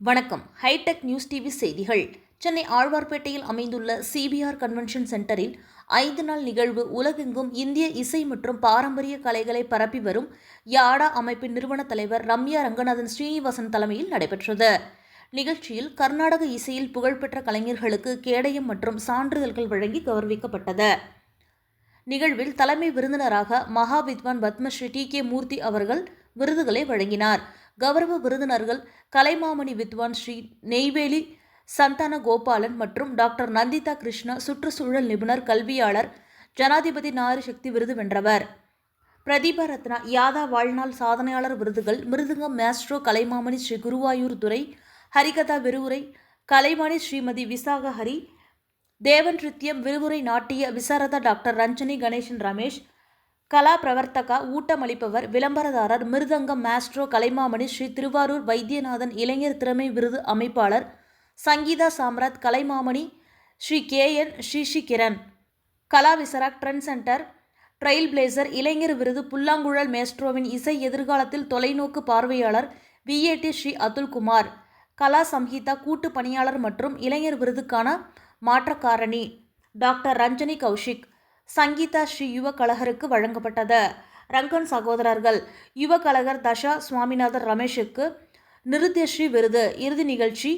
வணக்கம். Hitech news TV செய்திகள். சென்னை ஆழ்வார்பேட்டையில் அமைந்துள்ள சிபிஆர் கன்வென்ஷன் சென்டரில் ஐந்து நாள் நிகழ்வு உலகெங்கும் இந்திய இசை மற்றும் பாரம்பரிய கலைகளை பரப்பி வரும் யாடா அமைப்பின் நிறுவன தலைவர் ரம்யா ரங்கநாதன் ஸ்ரீனிவாசன் தலைமையில் நடைபெற்றது. நிகழ்ச்சியில் கர்நாடக இசையில் புகழ்பெற்ற கலைஞர்களுக்கு கேடயம் மற்றும் சான்றிதழ்கள் வழங்கி கௌரவிக்கப்பட்டது. நிகழ்வில் தலைமை விருந்தினராக மகா வித்வான் பத்மஸ்ரீ டி கே மூர்த்தி அவர்கள் விருதுகளை வழங்கினார். கௌரவ விருந்தினர்கள் கலைமாமணி வித்வான் ஸ்ரீ நெய்வேலி சந்தான கோபாலன் மற்றும் டாக்டர் நந்திதா கிருஷ்ணா சுற்றுச்சூழல் நிபுணர் கல்வியாளர் ஜனாதிபதி நாரி சக்தி விருது வென்றவர். பிரதீப ரத்னா யாதா வாழ்நாள் சாதனையாளர் விருதுகள் மிருதுங்கம் மேஸ்ட்ரோ கலைமாமணி ஸ்ரீ குருவாயூர் துறை ஹரிகதா விருவுரை கலைமாணி ஸ்ரீமதி விசாக ஹரி தேவன் நிருத்யம் விரிவுரை நாட்டிய விசாரதா டாக்டர் ரஞ்சனி கணேசன் ரமேஷ் கலா பிரவர்த்தகா ஊட்டமளிப்பவர் விளம்பரதாரர் மிருதங்கம் மாஸ்ட்ரோ கலைமாமணி ஸ்ரீ திருவாரூர் வைத்தியநாதன் இளைஞர் திறமை விருது அமைப்பாளர் சங்கீதா சாம்ராத் கலைமாமணி ஸ்ரீ கே என் ஸ்ரீஷி கிரண் கலா விசராக் ட்ரெண்ட் சென்டர் ட்ரெயில் பிளேசர் இளைஞர் விருது புல்லாங்குழல் மேஸ்ட்ரோவின் இசை எதிர்காலத்தில் தொலைநோக்கு பார்வையாளர் விஏடி ஸ்ரீ அதுல்குமார் கலா சம்ஹீதா கூட்டு பணியாளர் மற்றும் இளைஞர் விருதுக்கான மாற்றக்காரணி. டாக்டர் ரஞ்சனி கௌஷிக் சங்கீதா ஸ்ரீ யுவ கழகருக்கு வழங்கப்பட்டது. ரங்கன் சகோதரர்கள் யுவ கழகர் தஷா சுவாமிநாதன் ரமேஷுக்கு நிருத்யஸ்ரீ விருது. இறுதி நிகழ்ச்சி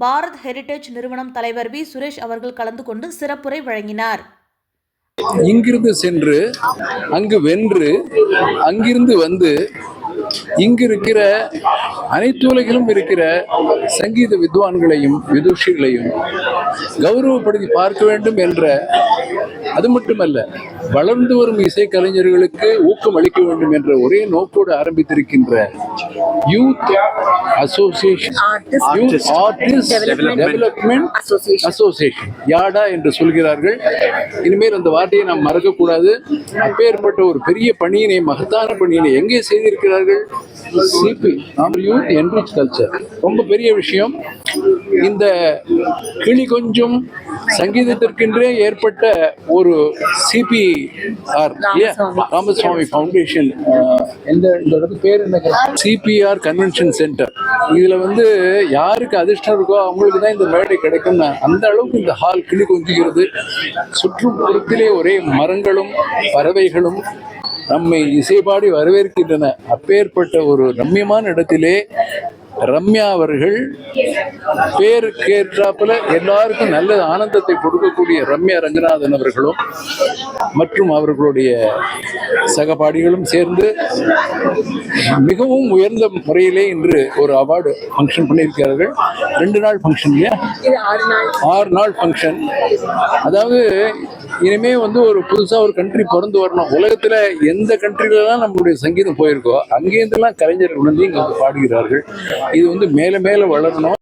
பாரத் ஹெரிடேஜ் நிறுவனம் தலைவர் வி. சுரேஷ் அவர்கள் கலந்து கொண்டு சிறப்புரை வழங்கினார். இங்கிருந்து சென்று அங்கு வென்று அங்கிருந்து வந்து இங்கு இருக்கிற அனைத்து உலகிலும் இருக்கிற சங்கீத வித்வான்களையும் விதுஷிகளையும் கௌரவப்படுத்தி பார்க்க வேண்டும் என்ற அது மட்டுமல்ல வளர்ந்து வரும் இசை கலைஞர்களுக்கு ஊக்கம் அளிக்க வேண்டும் என்ற ஒரே நோக்கோடு ஆரம்பித்திருக்கின்ற youth association. Youth artist development association YADA என்று சொல்கிறார்கள். இனிமேல் அந்த வார்த்தையை நாம் மறக்கக்கூடாது. அப்பேற்பட்ட ஒரு பெரிய பணியினை மகத்தான பணியினை எங்கே செய்திருக்கிறார்கள்? சிபி யூத் என்ரிச் கல்ச்சர் ரொம்ப பெரிய விஷயம். இந்த கிளி கொஞ்சம் சங்கீதத்திற்கென்றே ஏற்பட்ட ஒரு சிபிஆர் ராமசுவாமி ஃபவுண்டேஷன் எந்த இந்த இடத்து பேர் என்ன? சிபிஆர் கன்வென்ஷன் சென்டர் இதில் வந்து யாருக்கு அதிர்ஷ்டம் இருக்கோ அவங்களுக்கு தான் இந்த மேடை கிடைக்கும். அந்த அளவுக்கு இந்த ஹால் கிளி கொஞ்சுகிறது. சுற்றுப்புறத்திலே ஒரே மரங்களும் பறவைகளும் நம்மை இசைபாடி வரவேற்கின்றன. அப்பேற்பட்ட ஒரு ரம்யமான இடத்திலே ரம்யா அவர்கள் பேருக்கு ஏற்றாப்புல எல்லாருக்கும் நல்ல ஆனந்தத்தை கொடுக்கக்கூடிய ரம்யா ரங்கநாதன் அவர்களும் மற்றும் அவர்களுடைய சகபாடிகளும் சேர்ந்து மிகவும் உயர்ந்த முறையிலே இன்று ஒரு அவார்டு ஃபங்க்ஷன் பண்ணியிருக்கிறார்கள். ரெண்டு நாள் ஃபங்க்ஷன் இல்லையா? ஆறு நாள். ஃபங்க்ஷன் அதாவது இனிமே வந்து ஒரு புதுசாக ஒரு கண்ட்ரி பிறந்து வரணும். உலகத்தில் எந்த கண்ட்ரிலலாம் நம்மளுடைய சங்கீதம் போயிருக்கோ அங்கேருந்துலாம் கலைஞர்கள் வந்து இங்கே வந்து பாடுகிறார்கள். இது வந்து மேலே மேலே வளரணும்.